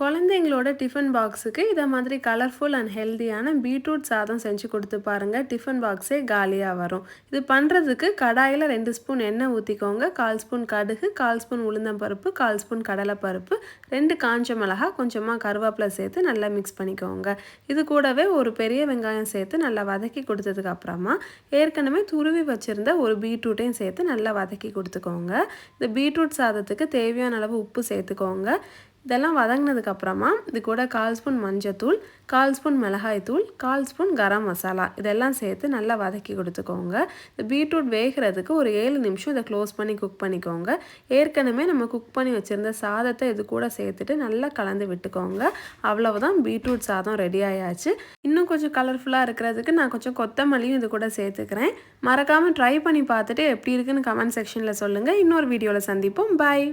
குழந்தைங்களோட டிஃபன் பாக்ஸுக்கு இதை மாதிரி கலர்ஃபுல் அண்ட் ஹெல்த்தியான பீட்ரூட் சாதம் செஞ்சு கொடுத்து பாருங்கள் டிஃபன் பாக்ஸே காலியாக வரும். இது பண்ணுறதுக்கு கடாயில் ரெண்டு ஸ்பூன் எண்ணெய் ஊற்றிக்கோங்க கால் ஸ்பூன் கடுகு கால் ஸ்பூன் உளுந்தம்பருப்பு கால் ஸ்பூன் கடலைப்பருப்பு ரெண்டு காஞ்ச மிளகா கொஞ்சமாக கருவேப்பிலை சேர்த்து நல்லா மிக்ஸ் பண்ணிக்கோங்க. இது கூடவே ஒரு பெரிய வெங்காயம் சேர்த்து நல்லா வதக்கி கொடுத்ததுக்கு அப்புறமா ஏற்கனவே துருவி வச்சுருந்த ஒரு பீட்ரூட்டையும் சேர்த்து நல்லா வதக்கி கொடுத்துக்கோங்க. இந்த பீட்ரூட் சாதத்துக்கு தேவையான அளவு உப்பு சேர்த்துக்கோங்க. இதெல்லாம் வதங்கினதுக்கப்புறமா இது கூட கால் ஸ்பூன் மஞ்சத்தூள் கால் ஸ்பூன் மிளகாய்த்தூள் கால் ஸ்பூன் கரம் மசாலா. இதெல்லாம் சேர்த்து நல்லா வதக்கி கொடுத்துக்கோங்க. இந்த பீட்ரூட் வேகிறதுக்கு ஒரு ஏழு நிமிஷம் இதை க்ளோஸ் பண்ணி குக் பண்ணிக்கோங்க. ஏற்கனவே நம்ம குக் பண்ணி வச்சுருந்த சாதத்தை இது கூட சேர்த்துட்டு நல்லா கலந்து விட்டுக்கோங்க. அவ்வளவுதான் பீட்ரூட் சாதம் ரெடி ஆயாச்சு. இன்னும் கொஞ்சம் கலர்ஃபுல்லாக இருக்கிறதுக்கு நான் கொஞ்சம் கொத்தமல்லியும் இது கூட சேர்த்துக்கிறேன். மறக்காமல் ட்ரை பண்ணி பார்த்துட்டு எப்படி இருக்குன்னு கமெண்ட் செக்ஷனில் சொல்லுங்கள் இன்னொரு வீடியோவில் சந்திப்போம். பாய்